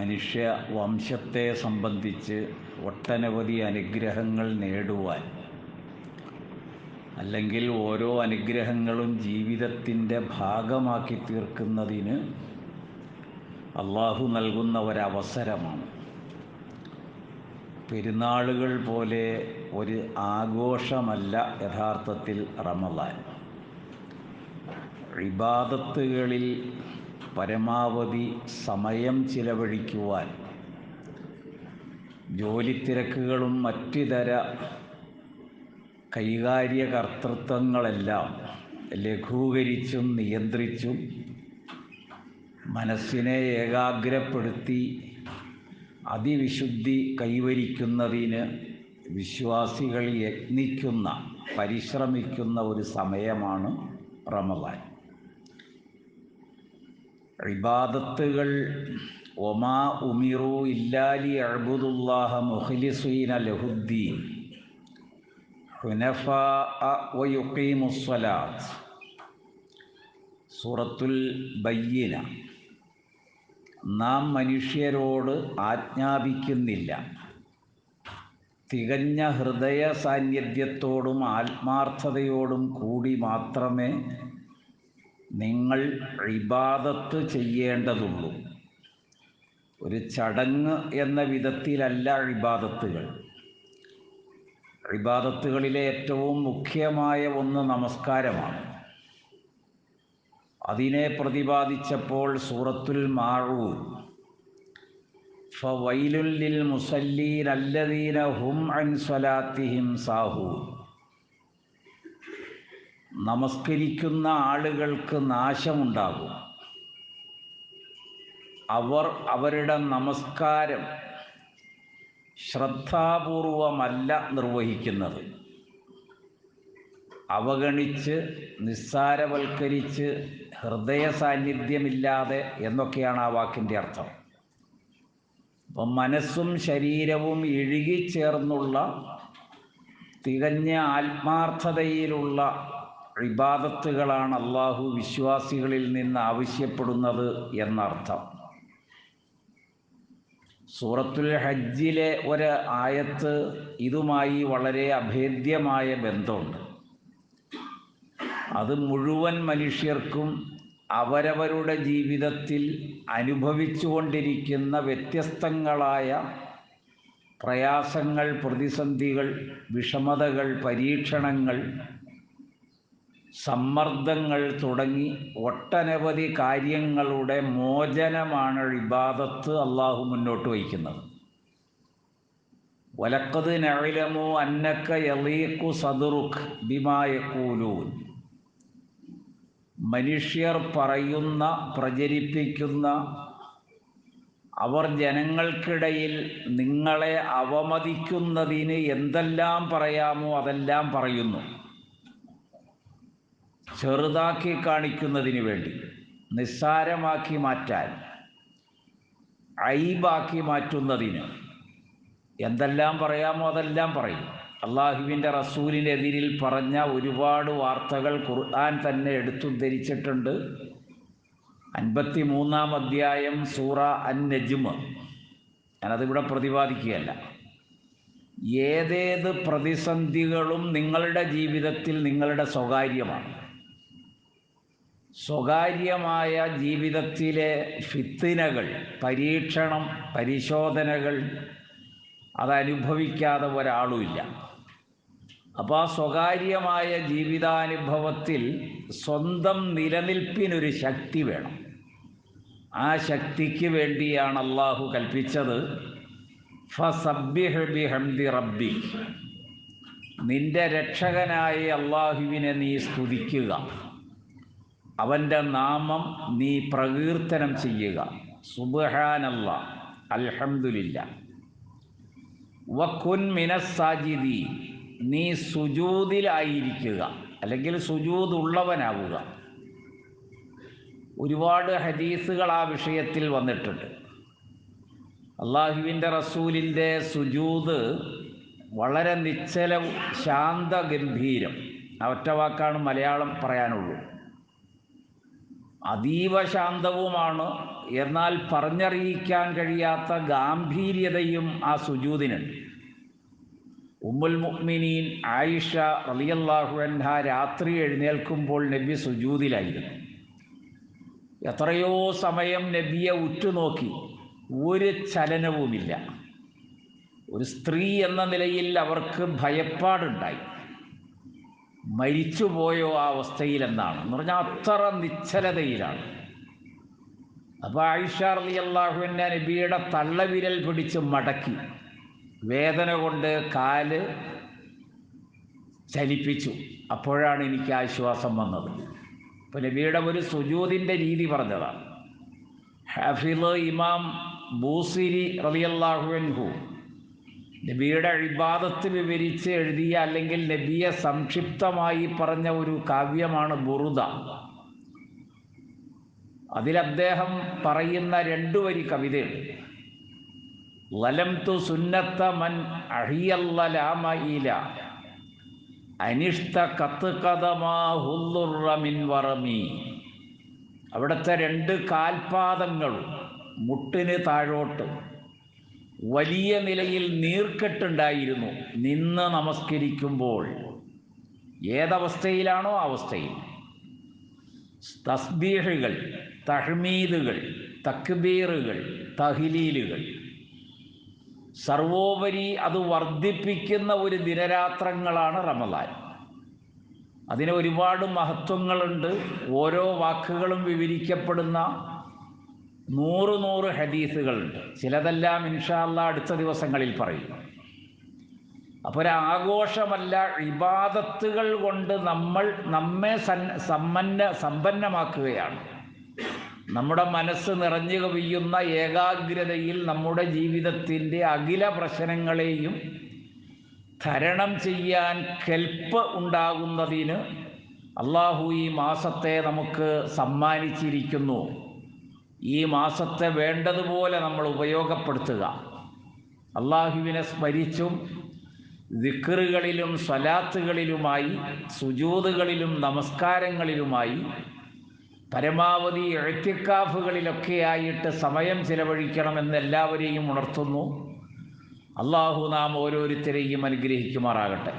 മനുഷ്യ വംശത്തെ സംബന്ധിച്ച് ഒട്ടനവധി അനുഗ്രഹങ്ങൾ നേടുവാൻ അല്ലെങ്കിൽ ഓരോ അനുഗ്രഹങ്ങളും ജീവിതത്തിന്റെ ഭാഗമാക്കി തീർക്കുന്നതിന് അള്ളാഹു നൽകുന്ന ഒരവസരമാണ്. പെരുന്നാളുകൾ പോലെ ഒരു ആഘോഷമല്ല യഥാർത്ഥത്തിൽ റമദാൻ. ഇബാദത്തുകളിൽ പരമാവധി സമയം ചിലവഴിക്കുവാൻ മറ്റിതര കൈകാര്യ കർത്തൃത്വങ്ങളെല്ലാം ലഘൂകരിച്ചും നിയന്ത്രിച്ചും മനസ്സിനെ ഏകാഗ്രപ്പെടുത്തി അതിവിശുദ്ധി കൈവരിക്കുന്നതിന് വിശ്വാസികൾ യത്നിക്കുന്ന പരിശ്രമിക്കുന്ന ഒരു സമയമാണ് റമദാൻ. ഇബാദത്തുകൾ ഒമാ ഉമിറു ഇല്ലാലി അഴുബുദുല്ലാഹ മുഖ്ലിസീന ലഹുദ്ദീൻ ഹുനഫ വയുക്കീമുസ്വലാത്ത് സൂറത്തുൽ ബയ്യന. നാം മനുഷ്യരോട് ആജ്ഞാപിക്കുന്നില്ല. തികഞ്ഞ ഹൃദയ സാന്നിധ്യത്തോടും ആത്മാർത്ഥതയോടും കൂടി മാത്രമേ നിങ്ങൾ ഇബാദത്ത് ചെയ്യേണ്ടതുള്ളൂ. ഒരു ചടങ്ങ് എന്ന വിധത്തിലല്ല ഇബാദത്തുകൾ. ഇബാദത്തുകളിലെ ഏറ്റവും മുഖ്യമായ ഒന്ന് നമസ്കാരമാണ്. അതിനെ പ്രതിപാദിച്ചപ്പോൾ സൂറത്തുൽ മാറൂ ഫവൈലുല്ലിൽ മുസല്ലീൻ അല്ലദീന ഹും അൻ സ്വലാത്തിഹിം സാഹൂൻ. നമസ്കരിക്കുന്ന ആളുകൾക്ക് നാശമുണ്ടാകും. അവർ അവരുടെ നമസ്കാരം ശ്രദ്ധാപൂർവമല്ല നിർവഹിക്കുന്നത്. അവഗണിച്ച് നിസ്സാരവൽക്കരിച്ച് ഹൃദയ സാന്നിധ്യമില്ലാതെ എന്നൊക്കെയാണ് ആ വാക്കിന്റെ അർത്ഥം. അപ്പം മനസ്സും ശരീരവും ഇഴുകിച്ചേർന്നുള്ള തികഞ്ഞ ആത്മാർത്ഥതയിലുള്ള ഇബാദത്തുകളാണ് അള്ളാഹു വിശ്വാസികളിൽ നിന്ന് ആവശ്യപ്പെടുന്നത് എന്നർത്ഥം. സൂറത്തുൽ ഹജ്ജിലെ ഒരു ആയത്ത് ഇതുമായി വളരെ അഭേദ്യമായ ബന്ധമുണ്ട്. അത് മുഴുവൻ മനുഷ്യർക്കും അവരവരുടെ ജീവിതത്തിൽ അനുഭവിച്ചുകൊണ്ടിരിക്കുന്ന വ്യത്യസ്തങ്ങളായ പ്രയാസങ്ങൾ പ്രതിസന്ധികൾ വിഷമതകൾ പരീക്ഷണങ്ങൾ സമ്മർദ്ദങ്ങൾ തുടങ്ങി ഒട്ടനവധി കാര്യങ്ങളുടെ മോചനമാണ് ഇബാദത്ത് അള്ളാഹു മുന്നോട്ട് വയ്ക്കുന്നത്. വലക്കത് നഴിലമു അന്നക്ക യലീഖു സദുറുഖ് ബിമായക്കൂലൂൻ മനുഷ്യർ പറയുന്ന പ്രചരിപ്പിക്കുന്ന അവർ ജനങ്ങൾക്കിടയിൽ നിങ്ങളെ അവമതിക്കുന്നതിന് എന്തെല്ലാം പറയാമോ അതെല്ലാം പറയുന്നു. ചെറുതാക്കി കാണിക്കുന്നതിന് വേണ്ടി നിസ്സാരമാക്കി മാറ്റാൻ ഐബാക്കി മാറ്റുന്നതിന് എന്തെല്ലാം പറയാമോ അതെല്ലാം പറയും. അള്ളാഹുവിന്റെ റസൂലിനെതിരിൽ പറഞ്ഞ ഒരുപാട് വാർത്തകൾ ഖുർആൻ തന്നെ എടുത്തുദ്ധരിച്ചിട്ടുണ്ട് അൻപത്തി മൂന്നാം അധ്യായം സൂറ അൻ നജ്മ് ഞാനതിവിടെ പ്രതിപാദിക്കുകയല്ല. ഏതേത് പ്രതിസന്ധികളും നിങ്ങളുടെ ജീവിതത്തിൽ നിങ്ങളുടെ സ്വകാര്യമാണ്. സ്വകാര്യമായ ജീവിതത്തിലെ ഫിത്തിനകൾ പരീക്ഷണം പരിശോധനകൾ അതനുഭവിക്കാതെ ഒരാളുമില്ല. അപ്പോൾ ആ സ്വകാര്യമായ ജീവിതാനുഭവത്തിൽ സ്വന്തം നിലനിൽപ്പിനൊരു ശക്തി വേണം. ആ ശക്തിക്ക് വേണ്ടിയാണ് അള്ളാഹു കൽപ്പിച്ചത്. ഫസബ്ബിഹ് ബിഹംദി റബ്ബി നിന്റെ രക്ഷകനായ അള്ളാഹുവിനെ നീ സ്തുതിക്കുക. അവന്റെ നാമം നീ പ്രകീർത്തനം ചെയ്യുക. സുബഹാനല്ല. അൽഹമില്ല വക്കുൻ മിനസാജിദി നീ സുജൂതിലായിരിക്കുക. അല്ലെങ്കിൽ സുജൂത് ഉള്ളവനാവുക ഒരുപാട് ഹദീസുകൾ ആ വിഷയത്തിൽ വന്നിട്ടുണ്ട്. അള്ളാഹുവിന്റെ റസൂലിന്റെ സുജൂത് വളരെ നിശ്ചല ശാന്തഗംഭീരം. ഒറ്റ വാക്കാണ് മലയാളം പറയാനുള്ളൂ. അതീവ ശാന്തവുമാണ്. എന്നാൽ പറഞ്ഞറിയിക്കാൻ കഴിയാത്ത ഗാംഭീര്യതയും ആ സുജൂദിനുണ്ട് ഉമ്മുൽ മുഅ്മിനീൻ ആയിഷ റളിയല്ലാഹു അൻഹ രാത്രി എഴുന്നേൽക്കുമ്പോൾ നബി സുജൂദിലായിരുന്നു എത്രയോ സമയം നബിയെ ഉറ്റുനോക്കി. ഒരു ചലനവുമില്ല. ഒരു സ്ത്രീ എന്ന നിലയിൽ അവർക്ക് ഭയപ്പാടുണ്ടായി. മരിച്ചുപോയോ ആ അവസ്ഥയിലെന്നാണ്. എന്ന് പറഞ്ഞാൽ അത്ര നിശ്ചലതയിലാണ്. അപ്പോൾ ആയിഷ അള്ളാഹുവിന്റെ നബിയുടെ തള്ളവിരൽ പിടിച്ച് മടക്കി. വേദന കൊണ്ട് കാൽ ചലിപ്പിച്ചു. അപ്പോഴാണ് എനിക്ക് ആശ്വാസം വന്നത്. അപ്പോൾ നബിയുടെ ഒരു സുജൂതിന്റെ രീതി പറഞ്ഞതാണ്. ഹാഫിൾ ഇമാം ബൂസിരി റളിയല്ലാഹുവിൻഹു നബിയുടെ അഴിബാദത്ത് വിവരിച്ച് എഴുതിയ അല്ലെങ്കിൽ നബിയെ സംക്ഷിപ്തമായി പറഞ്ഞ ഒരു കാവ്യമാണ് ബുറുദ. അതിൽ അദ്ദേഹം പറയുന്ന രണ്ടു വരി കവിതയുണ്ട്. തു സുന്നത്ത മൻ അഹിയല്ലാമയില അനിഷ്ട കത്ത് കഥമാഹുല്ലുറമിൻ വറമി. അവിടുത്തെ രണ്ട് കാൽപാദങ്ങളും മുട്ടിന് താഴോട്ട്. വലിയ നിലയിൽ നീർക്കെട്ടുണ്ടായിരുന്നു. നിന്ന് നമസ്കരിക്കുമ്പോൾ. ഏതവസ്ഥയിലാണോ അവസ്ഥയിൽ. തസ്ബീഹുകൾ തഹ്മീദുകൾ തക്ബീറുകൾ തഹ്ലീലുകൾ. സർവോപരി അത് വർദ്ധിപ്പിക്കുന്ന ഒരു ദിനരാത്രങ്ങളാണ് റമദാൻ. അതിന് ഒരുപാട് മഹത്വങ്ങളുണ്ട്. ഓരോ വാക്കുകളും വിവരിക്കപ്പെടുന്ന നൂറ് നൂറ് ഹദീസുകളുണ്ട്. ചിലതെല്ലാം ഇൻഷാല്ല അടുത്ത ദിവസങ്ങളിൽ പറയും. അപ്പോൾ ഒരു ആഘോഷമല്ല ഇബാദത്തുകൾ കൊണ്ട് നമ്മൾ നമ്മെ സമ്പന്ന സമ്പന്നമാക്കുകയാണ്. നമ്മുടെ മനസ്സ് നിറഞ്ഞു കവിയുന്ന ഏകാഗ്രതയിൽ നമ്മുടെ ജീവിതത്തിന്റെ അഖില പ്രശ്നങ്ങളെയും തരണം ചെയ്യാൻ കെൽപ്പ് ഉണ്ടാകുന്നതിന് അള്ളാഹു ഈ മാസത്തെ നമുക്ക് സമ്മാനിച്ചിരിക്കുന്നു. ഈ മാസത്തെ വേണ്ടതുപോലെ നമ്മൾ ഉപയോഗപ്പെടുത്തുക. അള്ളാഹുവിനെ സ്മരിച്ചും ദിക്കറുകളിലും സ്വലാത്തുകളിലുമായി സുജൂതുകളിലും നമസ്കാരങ്ങളിലുമായി പരമാവധി എഴുത്തിക്കാഫുകളിലൊക്കെയായിട്ട് സമയം ചിലവഴിക്കണമെന്ന് എല്ലാവരെയും ഉണർത്തുന്നു. അള്ളാഹു നാം ഓരോരുത്തരെയും അനുഗ്രഹിക്കുമാറാകട്ടെ.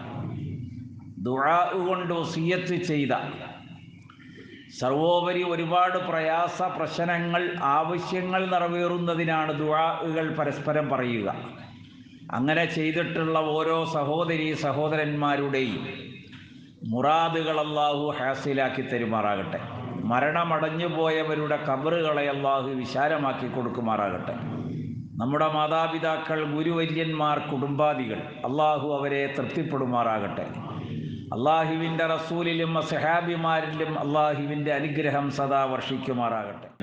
ദുഴാ കൊണ്ട് സിയത്ത് ചെയ്ത സർവോപരി ഒരുപാട് പ്രയാസ പ്രശ്നങ്ങൾ ആവശ്യങ്ങൾ നിറവേറുന്നതിനാണ് ദുആകൾ പരസ്പരം പറയുക. അങ്ങനെ ചെയ്തിട്ടുള്ള ഓരോ സഹോദരി സഹോദരന്മാരുടെയും മുറാദുകൾ അള്ളാഹു ഹാസിലാക്കി തരുമാറാകട്ടെ. മരണമടഞ്ഞു പോയവരുടെ കബറുകളെ അള്ളാഹു വിശാലമാക്കി കൊടുക്കുമാറാകട്ടെ. നമ്മുടെ മാതാപിതാക്കൾ ഗുരുവര്യന്മാർ കുടുംബാദികൾ അള്ളാഹു അവരെ തൃപ്തിപ്പെടുമാറാകട്ടെ. അള്ളാഹുവിന്റെ റസൂലിലും സഹാബിമാരിലും അള്ളാഹുവിന്റെ അനുഗ്രഹം സദാ വർഷിക്കുമാറാകട്ടെ.